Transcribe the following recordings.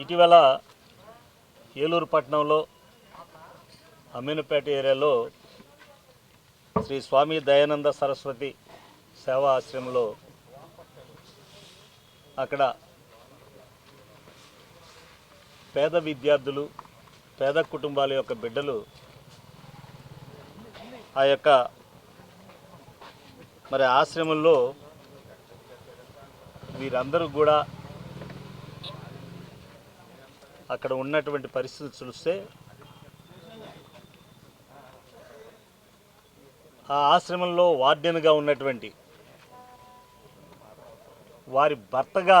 ఇటీవల ఏలూరు పట్టణంలో అమీనుపేట ఏరియాలో శ్రీ స్వామి దయానంద సరస్వతి సేవా ఆశ్రమంలో అక్కడ పేద విద్యార్థులు పేద కుటుంబాల యొక్క బిడ్డలు ఆ యొక్క మరి ఆశ్రమంలో వీరందరూ కూడా అక్కడ ఉన్నటువంటి పరిస్థితులు చూస్తే ఆ ఆశ్రమంలో వార్డెన్గా ఉన్నటువంటి వారి భర్తగా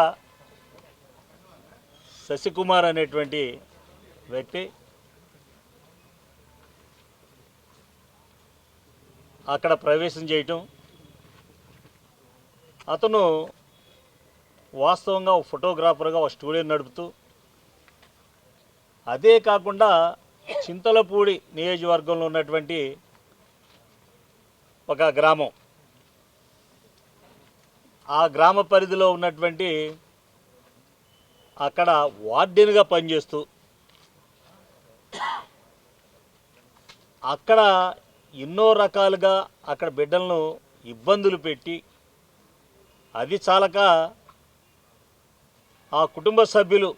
శశికుమార్ అనేటువంటి వ్యక్తి అక్కడ ప్రవేశం చేయటం అతను వాస్తవంగా ఒక ఫోటోగ్రాఫర్గా ఒక స్టూడియో నడుపుతూ అదే కాకుండా చింతలపూడి నియోజకవర్గంలో ఉన్నటువంటి ఒక గ్రామం. ఆ గ్రామ పరిధిలో ఉన్నటువంటి అక్కడ వార్డెన్గా పనిచేస్తూ అక్కడ ఎన్నో రకాలుగా అక్కడ బిడ్డలను ఇబ్బందులు పెట్టి అది చాలక ఆ కుటుంబ సభ్యులు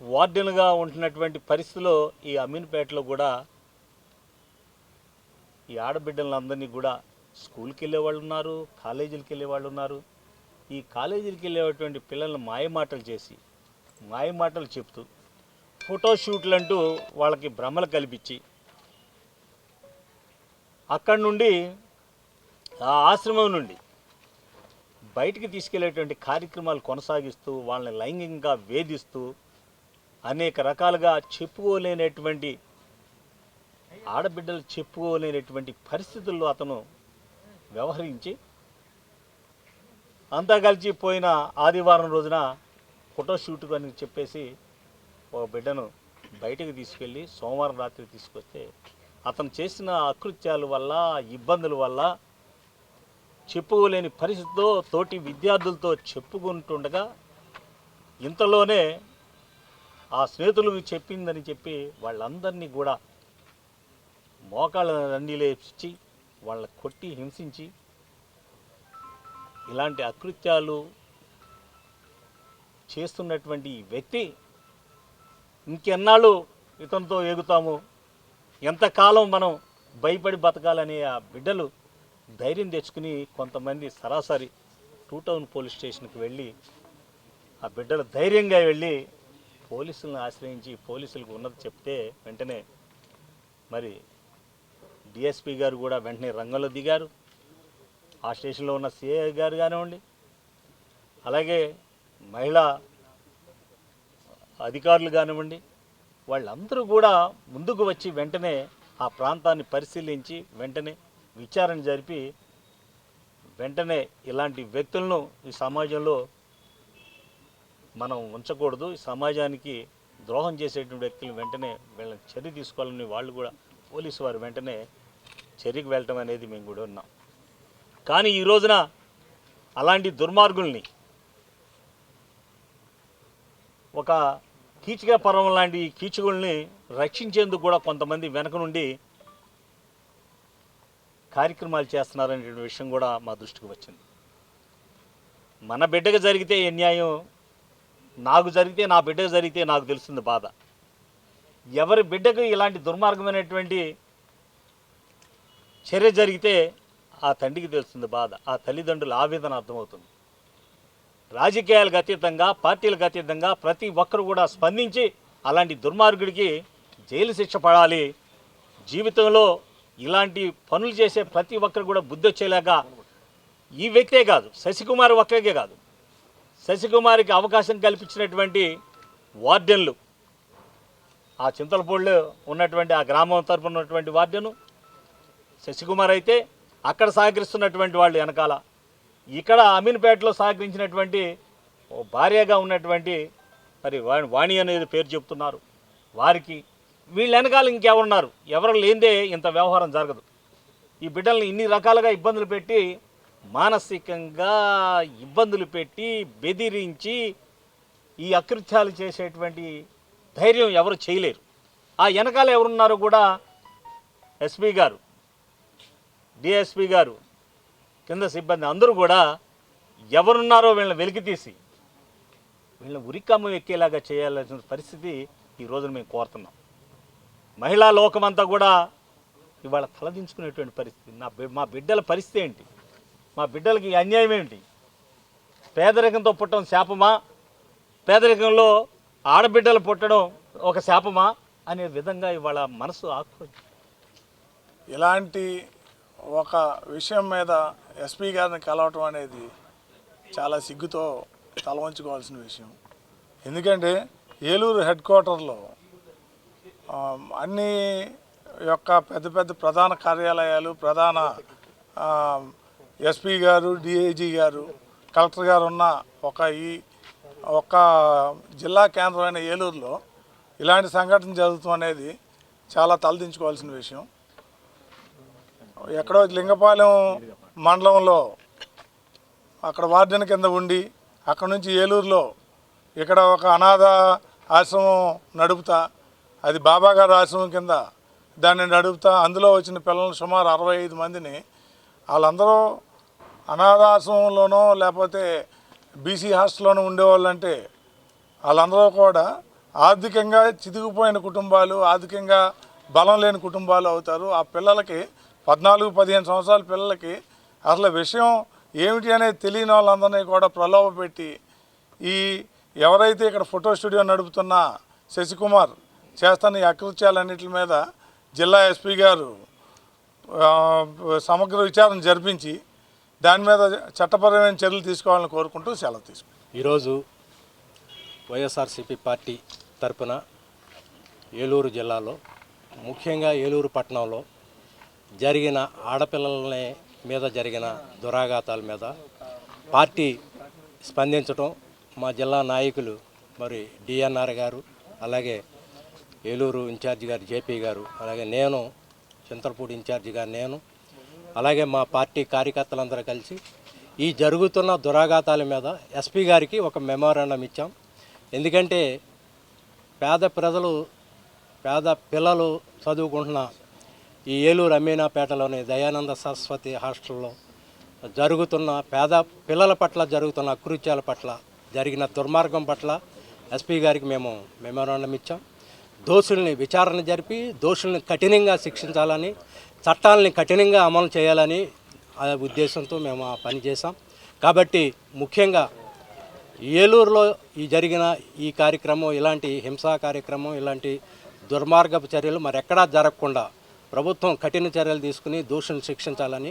వార్డెన్గా ఉంటున్నటువంటి పరిస్థితిలో ఈ అమీన్పేటలో కూడా ఈ ఆడబిడ్డలందరినీ కూడా స్కూల్కి వెళ్ళే వాళ్ళు ఉన్నారు కాలేజీలకు వెళ్ళే వాళ్ళు ఉన్నారు ఈ కాలేజీలకు వెళ్ళేటువంటి పిల్లల్ని మాయమాటలు చేసి మాయమాటలు చెప్తూ ఫోటోషూట్లు అంటూ వాళ్ళకి భ్రమలు కల్పించి అక్కడి నుండి ఆ ఆశ్రమం నుండి బయటికి తీసుకెళ్ళేటువంటి కార్యక్రమాలు కొనసాగిస్తూ వాళ్ళని లైంగికంగా వేధిస్తూ అనేక రకాలుగా చెప్పుకోలేనటువంటి ఆడబిడ్డలు చెప్పుకోలేనటువంటి పరిస్థితుల్లో అతను వ్యవహరించి అంతా కలిసి పోయిన ఆదివారం రోజున ఫోటోషూట్ అని చెప్పేసి ఒక బిడ్డను బయటకు తీసుకెళ్ళి సోమవారం రాత్రి తీసుకొస్తే అతను చేసిన అకృత్యాల వల్ల ఇబ్బందుల వల్ల చెప్పుకోలేని పరిస్థితితో తోటి విద్యార్థులతో చెప్పుకుంటుండగా ఇంతలోనే ఆ స్నేహితులు చెప్పిందని చెప్పి వాళ్ళందరినీ కూడా మోకాళ్ళ రండిలేపించి వాళ్ళ కొట్టి హింసించి ఇలాంటి అకృత్యాలు చేస్తున్నటువంటి ఈ వ్యక్తి ఇంకెన్నాళ్ళు ఇతనితో ఎగుతాము? ఎంతకాలం మనం భయపడి బతకాలనే ఆ బిడ్డలు ధైర్యం తెచ్చుకుని కొంతమంది సరాసరి టూ టౌన్ పోలీస్ స్టేషన్కి వెళ్ళి ఆ బిడ్డలు ధైర్యంగా వెళ్ళి పోలీసులను ఆశ్రయించి పోలీసులకు ఉన్నది చెప్తే వెంటనే మరి డిఎస్పి గారు కూడా వెంటనే రంగంలో దిగారు. ఆ స్టేషన్లో ఉన్న సిఐ గారు కానివ్వండి అలాగే మహిళా అధికారులు కానివ్వండి వాళ్ళందరూ కూడా ముందుకు వచ్చి వెంటనే ఆ ప్రాంతాన్ని పరిశీలించి వెంటనే విచారణ జరిపి వెంటనే ఇలాంటి వ్యక్తులను ఈ సమాజంలో మనం ఉంచకూడదు. ఈ సమాజానికి ద్రోహం చేసేటువంటి వ్యక్తులు వెంటనే వీళ్ళని చర్య తీసుకోవాలని వాళ్ళు కూడా పోలీసు వారు వెంటనే చర్యకు వెళ్ళటం అనేది మేము కూడా ఉన్నాం. కానీ ఈ రోజున అలాంటి దుర్మార్గుల్ని ఒక కీచక పర్వం లాంటి ఈ కీచకుల్ని రక్షించేందుకు కూడా కొంతమంది వెనక నుండి కార్యక్రమాలు చేస్తున్నారనే విషయం కూడా మా దృష్టికి వచ్చింది. మన బిడ్డకు జరిగితే ఏ న్యాయం? నాకు జరిగితే నా బిడ్డకు జరిగితే నాకు తెలుస్తుంది బాధ. ఎవరి బిడ్డకు ఇలాంటి దుర్మార్గమైనటువంటి చర్య జరిగితే ఆ తండ్రికి తెలుస్తుంది బాధ. ఆ తల్లిదండ్రుల ఆవేదన అర్థమవుతుంది. రాజకీయాలకు అతీతంగా పార్టీలకు అతీతంగా ప్రతి ఒక్కరు కూడా స్పందించి అలాంటి దుర్మార్గుడికి జైలు శిక్ష పడాలి. జీవితంలో ఇలాంటి పనులు చేసే ప్రతి ఒక్కరు కూడా బుద్ధి వచ్చేలాగా ఈ వ్యక్తే కాదు శశికుమార్ ఒక్కరికే కాదు. శశికుమార్కి అవకాశం కల్పించినటువంటి వార్డెన్లు ఆ చింతలపూడిలో ఉన్నటువంటి ఆ గ్రామం తరపున ఉన్నటువంటి వార్డెను శశికుమార్ అయితే అక్కడ సహకరిస్తున్నటువంటి వాళ్ళు వెనకాల. ఇక్కడ అమీన్పేటలో సహకరించినటువంటి ఓ భార్యగా ఉన్నటువంటి మరి వాణి అనేది పేరు చెప్తున్నారు. వారికి వీళ్ళ వెనకాల ఇంకెవరున్నారు? ఎవరు లేదే ఇంత వ్యవహారం జరగదు. ఈ బిడ్డల్ని ఇన్ని రకాలుగా ఇబ్బందులు పెట్టి మానసికంగా ఇబ్బందులు పెట్టి బెదిరించి ఈ అకృత్యాలు చేసేటువంటి ధైర్యం ఎవరు చేయలేరు. ఆ వెనకాల ఎవరున్నారో కూడా ఎస్పీ గారు డిఎస్పి గారు కింద సిబ్బంది అందరూ కూడా ఎవరున్నారో వీళ్ళని వెలికి తీసి వీళ్ళని ఉరికమ్మ ఎక్కేలాగా చేయాల్సిన పరిస్థితి ఈ రోజున మేము కోరుతున్నాం. మహిళా లోకమంతా కూడా ఇవాళ తలదించుకునేటువంటి పరిస్థితి. నా మా బిడ్డల పరిస్థితి ఏంటి? మా బిడ్డలకి అన్యాయం ఏంటి? పేదరికంతో పుట్టడం శాపమా? పేదరికంలో ఆడబిడ్డలు పుట్టడం ఒక శాపమా? అనే విధంగా ఇవాళ మనసు ఆక్రోశం. ఇలాంటి ఒక విషయం మీద ఎస్పీ గారిని కలవటం అనేది చాలా సిగ్గుతో తలవంచుకోవాల్సిన విషయం. ఎందుకంటే ఏలూరు హెడ్ క్వార్టర్లో అన్ని యొక్క పెద్ద పెద్ద ప్రధాన కార్యాలయాలు ప్రధాన ఎస్పీ గారు డిఐజీ గారు కలెక్టర్ గారు ఉన్న ఒక ఈ ఒక జిల్లా కేంద్రమైన ఏలూరులో ఇలాంటి సంఘటన జరుగుతాం అనేది చాలా తలదించుకోవాల్సిన విషయం. ఎక్కడో లింగపాలెం మండలంలో అక్కడ వార్డెన్ కింద ఉండి అక్కడ నుంచి ఏలూరులో ఇక్కడ ఒక అనాథ ఆశ్రమం నడుపుతా అది బాబా గారి ఆశ్రమం కింద దాన్ని నడుపుతా అందులో వచ్చిన పిల్లలు సుమారు అరవై ఐదు మందిని వాళ్ళందరూ అనాథాశ్రమంలోనో లేకపోతే బీసీ హాస్టల్లోనో ఉండేవాళ్ళు అంటే వాళ్ళందరూ కూడా ఆర్థికంగా చితికిపోయిన కుటుంబాలు ఆర్థికంగా బలం లేని కుటుంబాలు అవుతారు. ఆ పిల్లలకి పద్నాలుగు పదిహేను సంవత్సరాల పిల్లలకి అసలు విషయం ఏమిటి అనేది తెలియని వాళ్ళందరినీ కూడా ప్రలోభ పెట్టి ఈ ఎవరైతే ఇక్కడ ఫోటో స్టూడియో నడుపుతున్న శశికుమార్ చేస్తున్న ఈ అకృత్యాలన్నిటి మీద జిల్లా ఎస్పీ గారు సమగ్ర విచారణ జరిపించి దాని మీద చట్టపరమైన చర్యలు తీసుకోవాలని కోరుకుంటూ సెలవు తీసుకుంటాం ఈరోజు వైఎస్ఆర్సీపీ పార్టీ తరపున ఏలూరు జిల్లాలో ముఖ్యంగా ఏలూరు పట్టణంలో జరిగిన ఆడపిల్లల మీద జరిగిన దురాఘాతాల మీద పార్టీ స్పందించటం మా జిల్లా నాయకులు మరి డిఎన్ఆర్ గారు అలాగే ఏలూరు ఇన్ఛార్జి గారు జేపీ గారు అలాగే నేను చింతలపూడి గారు నేను అలాగే మా పార్టీ కార్యకర్తలందరూ కలిసి ఈ జరుగుతున్న దురాఘాతాల మీద ఎస్పీ గారికి ఒక మెమోరాండం ఇచ్చాం. ఎందుకంటే పేద ప్రజలు పేద పిల్లలు చదువుకుంటున్న ఈ ఏలూరు అమీనాపేటలోని దయానంద సరస్వతి హాస్టల్లో జరుగుతున్న పేద పిల్లల పట్ల జరుగుతున్న అకృత్యాల పట్ల జరిగిన దుర్మార్గం పట్ల ఎస్పీ గారికి మేము మెమోరాండం ఇచ్చాం. దోషుల్ని విచారణ జరిపి దోషుల్ని కఠినంగా శిక్షించాలని చట్టాలని కఠినంగా అమలు చేయాలని ఆ ఉద్దేశంతో మేము ఆ పని చేసాం కాబట్టి ముఖ్యంగా ఏలూరులో ఈ జరిగిన ఈ కార్యక్రమం ఇలాంటి హింసా కార్యక్రమం ఇలాంటి దుర్మార్గపు చర్యలు మరెక్కడా జరగకుండా ప్రభుత్వం కఠిన చర్యలు తీసుకుని దోషులను శిక్షించాలని